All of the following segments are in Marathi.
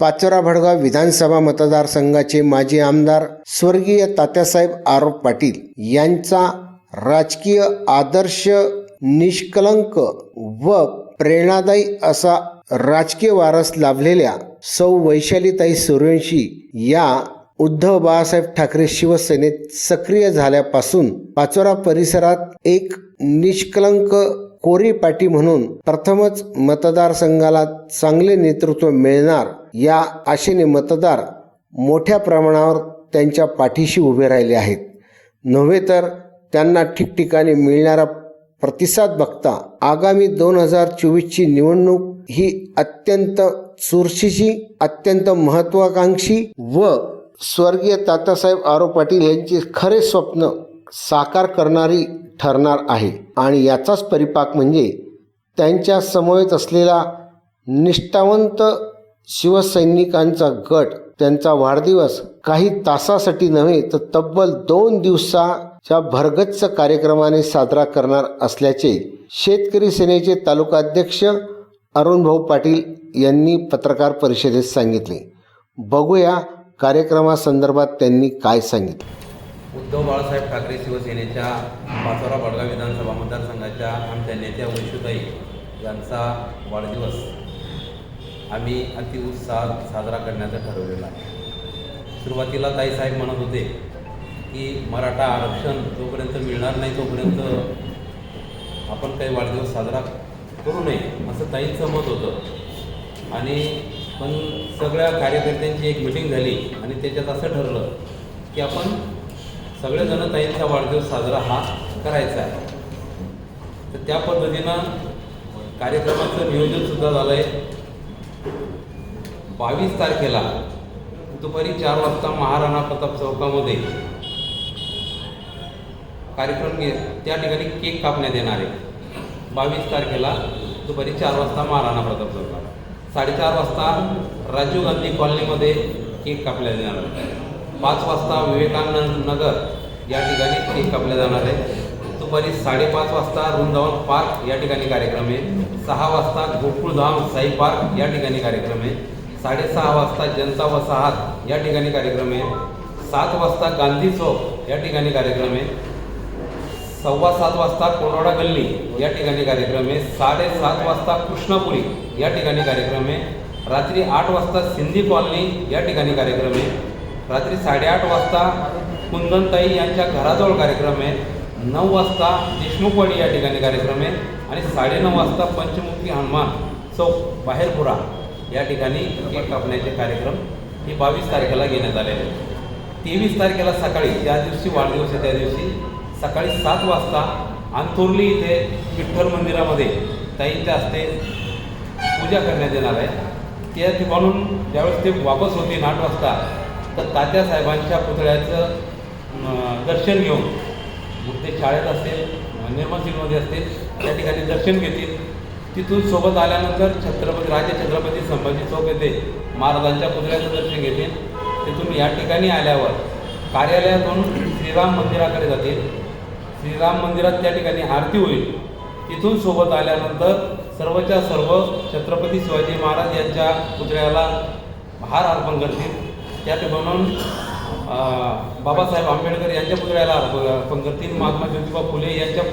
पाचोरा भडगाव विधानसभा मतदारसंघाचे माजी आमदार स्वर्गीय तात्यासाहेब आरोप पाटील यांचा राजकीय आदर्श निष्कलंक व प्रेरणादायी असा राजकीय वारस लाभलेल्या सौ वैशालीताई सूर्यवंशी या उद्धव बाळासाहेब ठाकरे शिवसेनेत सक्रिय झाल्यापासून पाचोरा परिसरात एक निष्कलंक कोरी पाटी म्हणून प्रथमच मतदारसंघाला चांगले नेतृत्व मिळणार या आशेने मतदार मोठ्या प्रमाणावर त्यांच्या पाठीशी उभे राहिले आहेत. नव्हे तर त्यांना ठिकठिकाणी मिळणारा प्रतिसाद बघता आगामी दोन हजार चोवीसची निवडणूक ही अत्यंत चुरशीची अत्यंत महत्वाकांक्षी व स्वर्गीय तातासाहेब आरो पाटील यांचे खरे स्वप्न साकार करणारी ठरणार आहे. आणि याचाच परिपाक म्हणजे त्यांच्या समवेत असलेला निष्ठावंत शिवसैनिकांचा गट त्यांचा वाढदिवस काही तासासाठी नव्हे तर तब्बल दोन दिवसाच्या भरगच्च कार्यक्रमाने साजरा करणार असल्याचे शेतकरी सेनेचे तालुकाध्यक्ष अरुणभाऊ पाटील यांनी पत्रकार परिषदेत सांगितले. बघूया कार्यक्रमासंदर्भात त्यांनी काय सांगितले. उद्धव बाळासाहेब ठाकरे शिवसेनेच्या पाचोरा बडगाव विधानसभा मतदारसंघाच्या आमच्या नेत्या वैशुताई यांचा वाढदिवस आम्ही अतिउत्साहात साजरा करण्याचं ठरवलेलं आहे. सुरुवातीला ताईसाहेब म्हणत होते की मराठा आरक्षण जोपर्यंत मिळणार नाही तोपर्यंत आपण काही वाढदिवस साजरा करू नये असं ताईंचं मत होतं. आणि पण सगळ्या कार्यकर्त्यांची एक मिटिंग झाली आणि त्याच्यात असं ठरलं की आपण सगळेजण ताईंचा वाढदिवस साजरा हा करायचा आहे. तर त्या पद्धतीनं कार्यक्रमाचं नियोजनसुद्धा झालं आहे बावीस तारखेला दुपारी चार वाजता महाराणा प्रताप चौकामध्ये कार्यक्रम घे त्या ठिकाणी केक कापण्यात येणार आहे. बावीस तारखेला दुपारी चार वाजता महाराणा प्रताप चौका साडेचार वाजता राजीव गांधी कॉलनीमध्ये केक कापल्या जाणार आहे. पाच वाजता विवेकानंद नगर या ठिकाणी केक कापला जाणार आहे. दुपारी साडेपाच वाजता वृंदावन पार्क या ठिकाणी कार्यक्रम आहे. सहा वाजता गोकुळधाम साई पार्क या ठिकाणी कार्यक्रम आहे. साडेसहा वाजता जनता वसाहत या ठिकाणी कार्यक्रम आहे. सात वाजता गांधी चौक या ठिकाणी कार्यक्रम आहे. सव्वा सात वाजता कोंडवाडा गल्ली या ठिकाणी कार्यक्रम आहे. साडेसात वाजता कृष्णापुरी या ठिकाणी कार्यक्रम आहे. रात्री आठ वाजता सिंधी कॉलनी या ठिकाणी कार्यक्रम आहे. रात्री साडेआठ वाजता कुंदनताई यांच्या घराजवळ कार्यक्रम आहे. नऊ वाजता देशमुखवाडी या ठिकाणी कार्यक्रम आहे. आणि साडेनऊ वाजता पंचमुखी हनुमान चौक बाहेरपुरा या ठिकाणी केक कापण्याचे कार्यक्रम हे बावीस तारखेला घेण्यात आलेले आहेत. तेवीस तारखेला सकाळी त्या दिवशी वाढदिवस आहे त्या दिवशी सकाळी सात वाजता अंथुर्ली इथे विठ्ठल मंदिरामध्ये ताईंच्या हस्ते पूजा करण्यात येणार आहे. त्या ठिकाणून ज्यावेळेस ते वापस होतील आठ वाजता तर तात्यासाहेबांच्या पुतळ्याचं दर्शन घेऊन. मग ते शाळेत असतील निर्मल सिंगमध्ये असतील त्या ठिकाणी दर्शन घेतील. तिथून सोबत आल्यानंतर छत्रपती राजे छत्रपती संभाजी चौक येथे महाराजांच्या पुतळ्याचं दर्शन घेतील. तिथून या ठिकाणी आल्यावर कार्यालयातून श्रीराम मंदिराकडे जातील. श्रीराम मंदिरात त्या ठिकाणी आरती होईल. तिथून सोबत आल्यानंतर सर्वच्या सर्व छत्रपती शिवाजी महाराज यांच्या पुतळ्याला हार अर्पण करतील. त्या ठिकाणून बाबासाहेब आंबेडकर यांच्या पुतळ्याला अर्पण करतील. महात्मा ज्योतिबा फुले यांच्या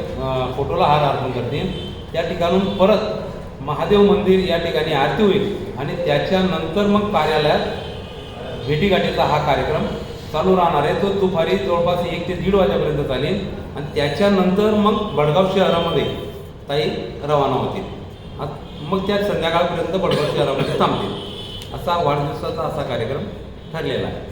फोटोला हार अर्पण करतील. त्या ठिकाणून परत महादेव मंदिर या ठिकाणी आरती होईल आणि त्याच्यानंतर मग कार्यालयात भेटीगाठीचा हा कार्यक्रम चालू राहणार आहे. तो दुपारी जवळपास एक ते दीड वाजेपर्यंत चालेल. आणि त्याच्यानंतर मग बडगाव शहरामध्ये ताई रवाना होतील. मग त्या संध्याकाळपर्यंत बडगाव शहरामध्ये थांबतील. असा वाढदिवसाचा असा कार्यक्रम ठरलेला आहे.